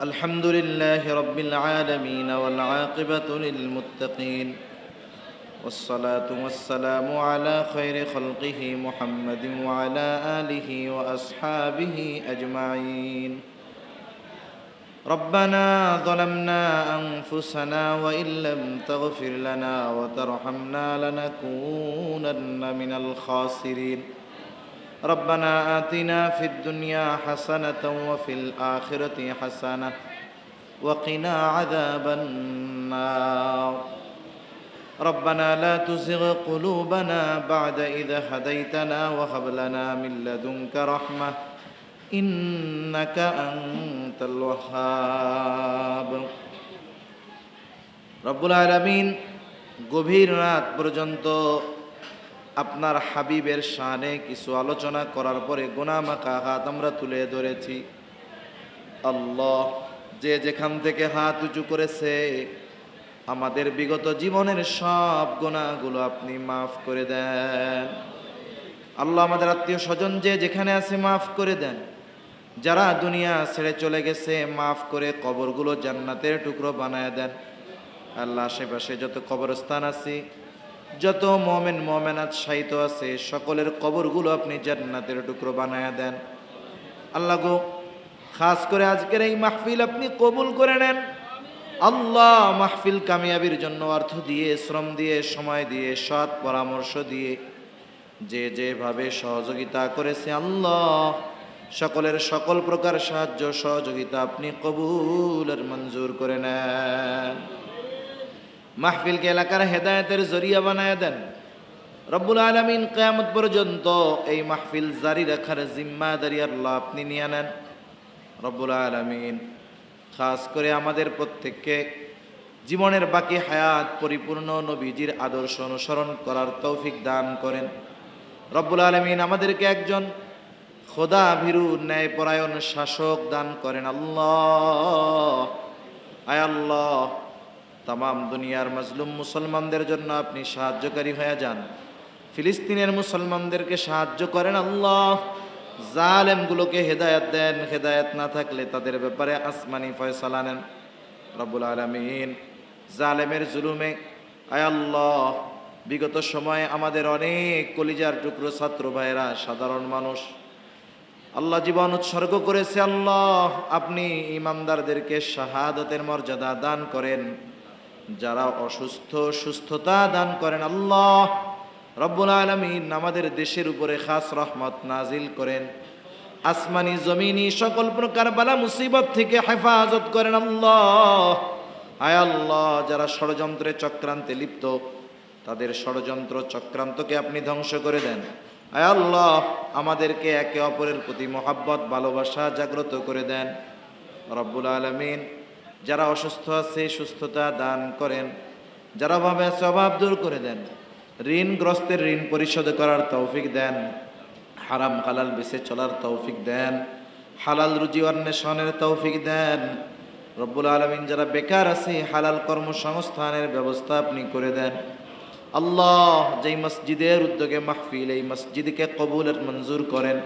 الحمد لله رب العالمين والعاقبة للمتقين والصلاة والسلام على خير خلقه محمد وعلى آله وأصحابه أجمعين. ربنا ظلمنا أنفسنا وإن لم تغفر لنا وترحمنا لنكونن من الخاسرين. ربنا آتنا في الدنيا حسنة وفي الآخرة حسنة وقنا عذاب النار ربنا لا تزغ قلوبنا بعد إذا هديتنا وهب لنا من لدنك رحمة إنك أنت الوهاب রব্বুল আলমিন গভীর রাত পর্যন্ত আপনার হাবিবের শানে কিছু আলোচনা করার পরে গোনা গোনামাকা হাত আমরা তুলে ধরেছি। আল্লাহ, যে যেখান থেকে হাত উঁচু করেছে, আমাদের বিগত জীবনের সব গোনাগুলো আপনি মাফ করে দেন। আল্লাহ আমাদের আত্মীয় স্বজন যে যেখানে আছে মাফ করে দেন। যারা দুনিয়া ছেড়ে চলে গেছে, মাফ করে কবরগুলো জান্নাতের টুকরো বানায় দেন। আল্লাহ আশেপাশে যত কবরস্থান আছে যত মমেন, মমেনাত সাহিত্য আছে, সকলের কবরগুলো আপনি জান্নাতের টুকরো বানায় দেন। আল্লাহ গো, খাস করে আজকের এই মাহফিল আপনি কবুল করে নেন। আল্লাহ মাহফিল কামিয়াবির জন্য অর্থ দিয়ে, শ্রম দিয়ে, সময় দিয়ে, সৎ পরামর্শ দিয়ে, যে যেভাবে সহযোগিতা করেছে আল্লাহ, সকলের সকল প্রকার সাহায্য, সহযোগিতা আপনি কবুলের মঞ্জুর করে নেন। মাহফিলকে এলাকার হেদায়তের জরিয়া বানায় দেন। রব্বুল আলমিন কেয়ামত পর্যন্ত এই মাহফিল জারি রাখার জিম্মাদারি আল্লাহ আপনি নিয়ে নেন। রব্বুল আলমিন, খাস করে আমাদের প্রত্যেককে জীবনের বাকি হায়াত পরিপূর্ণ নবীজির আদর্শ অনুসরণ করার তৌফিক দান করেন। রব্বুল আলমিন আমাদেরকে একজন খোদা ভীরু ন্যায়পরায়ণ শাসক দান করেন। আল্লাহ, আয় আল্লাহ তাম দুনিয়ার মজলুম মুসলমানদের জন্য আপনি সাহায্যকারী হয়ে যান। ফিলিস্তিনের মুসলমানদেরকে সাহায্য করেন আল্লাহ। জালেমগুলোকে হেদায়ত দেন, হেদায়াত না থাকলে তাদের ব্যাপারে আসমানি ফয়সালা নেন। রব্বুল আলমিন জালেমের জুলুমে, আয় আল্লাহ, বিগত সময়ে আমাদের অনেক কলিজার টুকরো ছাত্র ভাইরা সাধারণ মানুষ, আল্লাহ জীবন উৎসর্গ করেছে আল্লাহ। আপনি ইমানদারদেরকে শাহাদতের মর্যাদা দান করেন। যারা অসুস্থ, সুস্থতা দান করেন আল্লাহ। রব্বুল আলমিন আমাদের দেশের উপরে খাস রহমত নাজিল করেন। আসমানি, জমিনি সকল প্রকার বালা মুসিবত থেকে হেফাজত করেন আল্লাহ। আয় আল্লাহ, যারা ষড়যন্ত্রে চক্রান্তে লিপ্ত, তাদের ষড়যন্ত্র চক্রান্তকে আপনি ধ্বংস করে দেন। আয় আল্লাহ, আমাদেরকে একে অপরের প্রতি মহাব্বত, ভালোবাসা জাগ্রত করে দেন। রব্বুল আলমিন যারা অসুস্থ আছে, সুস্থতা দান করেন। যারা ভাবে আছে, অভাব দূর করে দেন। ঋণগ্রস্তের ঋণ পরিশোধ করার তৌফিক দেন। হারাম হালাল বেছে চলার তৌফিক দেন। হালাল রুজি অন্বেষণের তৌফিক দেন। রব্বুল আলমিন যারা বেকার আছে, হালাল কর্মসংস্থানের ব্যবস্থা আপনি করে দেন। আল্লাহ যেই মসজিদের উদ্যোগে মাহফিল, এই মসজিদকে কবুলের মঞ্জুর করেন।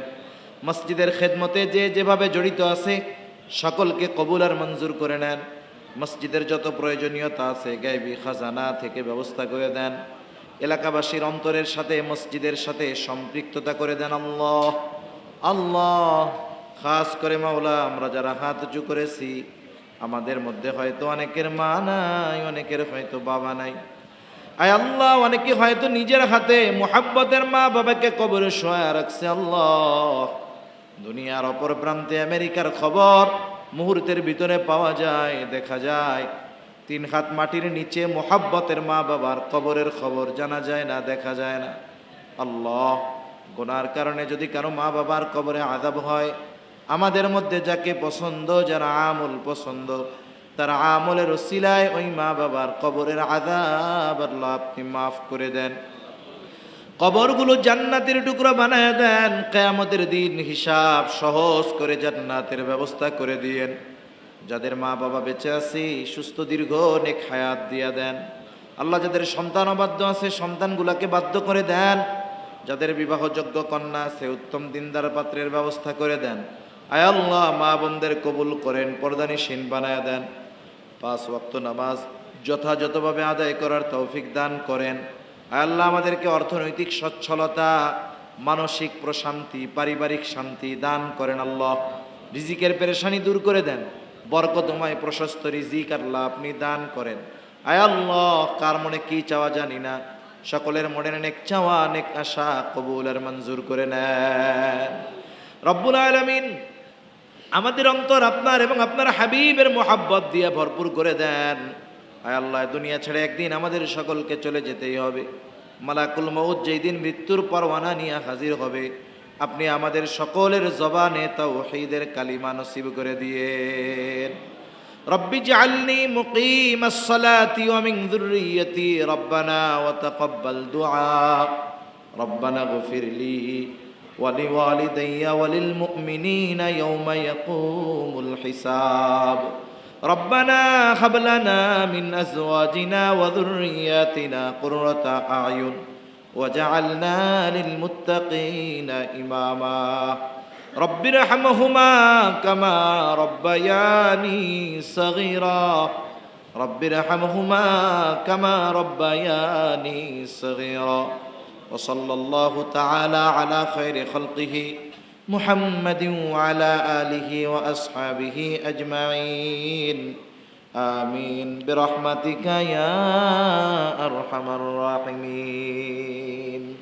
মসজিদের খেদমতে যে যেভাবে জড়িত আছে সকলকে কবুল আর মঞ্জুর করে নেন। মসজিদের যত প্রয়োজনীয়তা আছে, গাইবি খাজানা থেকে ব্যবস্থা করে দেন। এলাকাবাসীর অন্তরের সাথে, মসজিদের সাথে সম্পৃক্ততা করে দেন আল্লাহ। আল্লাহ, খাস করে মাওলা, আমরা যারা হাত উঁচু করেছি, আমাদের মধ্যে হয়তো অনেকের মা নাই, অনেকের হয়তো বাবা নাই। আয় আল্লাহ, অনেকে হয়তো নিজের হাতে মোহাব্বতের মা বাবাকে কবরে শোয়া রাখছে আল্লাহ। দুনিয়ার অপর প্রান্তে আমেরিকার খবর মুহূর্তের ভিতরে পাওয়া যায়, দেখা যায়। তিন হাত মাটির নিচে মোহাব্বতের মা বাবার কবরের খবর জানা যায় না, দেখা যায় না। আল্লাহ, গোনার কারণে যদি কারও মা বাবার কবরে আদাব হয়, আমাদের মধ্যে যাকে পছন্দ, যারা আমল পছন্দ, তার আমলের ওসিলায় ওই মা বাবার কবরের আদাব আল্লাহ আপনি মাফ করে দেন। কবরগুলো জান্নাতের টুকরো বানায় দেন। কেয়ামতের দিন হিসাব সহজ করে জান্নাতের ব্যবস্থা করে দিয়েন। যাদের মা বাবা বেঁচে আছে, সুস্থ, দীর্ঘ অনেক হায়াত দিয়া দেন। আল্লাহ যাদের সন্তান অবাধ্য আছে, সন্তানগুলাকে বাধ্য করে দেন। যাদের বিবাহযোগ্য কন্যা আছে, উত্তম দিনদার পাত্রের ব্যবস্থা করে দেন। আয় আল্লাহ, মা বোনদের কবুল করেন পর্দানি সিন বানায় দেন। পাঁচ ওয়াক্ত নামাজ যথাযথভাবে আদায় করার তৌফিক দান করেন। আল্লাহ আমাদেরকে অর্থনৈতিক সচ্ছলতা, মানসিক প্রশান্তি, পারিবারিক শান্তি দান করেন আল্লাহ। রিজিকের পেরেশানি দূর করে দেন। বরকতময় প্রশস্ত রিজিক আল্লাহ আপনি দান করেন। আয় আল্লাহ, কার মনে কি চাওয়া জানি না। সকলের মনে নেক চাওয়া, নেক আশা কবুল আর মঞ্জুর করে নেন। রব্বুল আলমিন আমাদের অন্তর আপনার এবং আপনার হাবিবের মোহাব্বত দিয়ে ভরপুর করে দেন। আয় আল্লাহ, দুনিয়া ছেড়ে একদিন আমাদের সকলকে চলে যেতেই হবে। মালাকুল মৌদ যেই দিন মৃত্যুর পরওয়ানা নিয়ে হাজির হবে, আপনি আমাদের সকলের জবানে তাও সেইদের কালিমা নসিব করে দিয়ে রব্বি জালনি মুকিম আসসালাতি ওয়া মিন যুররিয়তি রব্বানা ওয়া তাকাব্বাল দুআ। রব্বানা গফির লি ওয়া লিওয়ালিদাইয়া ওয়া লিল মুমিনিনা ইয়াওমা ইয়াকুমুল হিসাব। ربنا هب لنا من أزواجنا وذرياتنا قرة أعين وجعلنا للمتقين إماما. رب ارحمهما كما ربياني صغيرا. رب ارحمهما كما ربياني صغيرا. وصلى الله تعالى على خير خلقه محمد وعلى آله وأصحابه أجمعين. آمين. برحمتك يا أرحم الراحمين.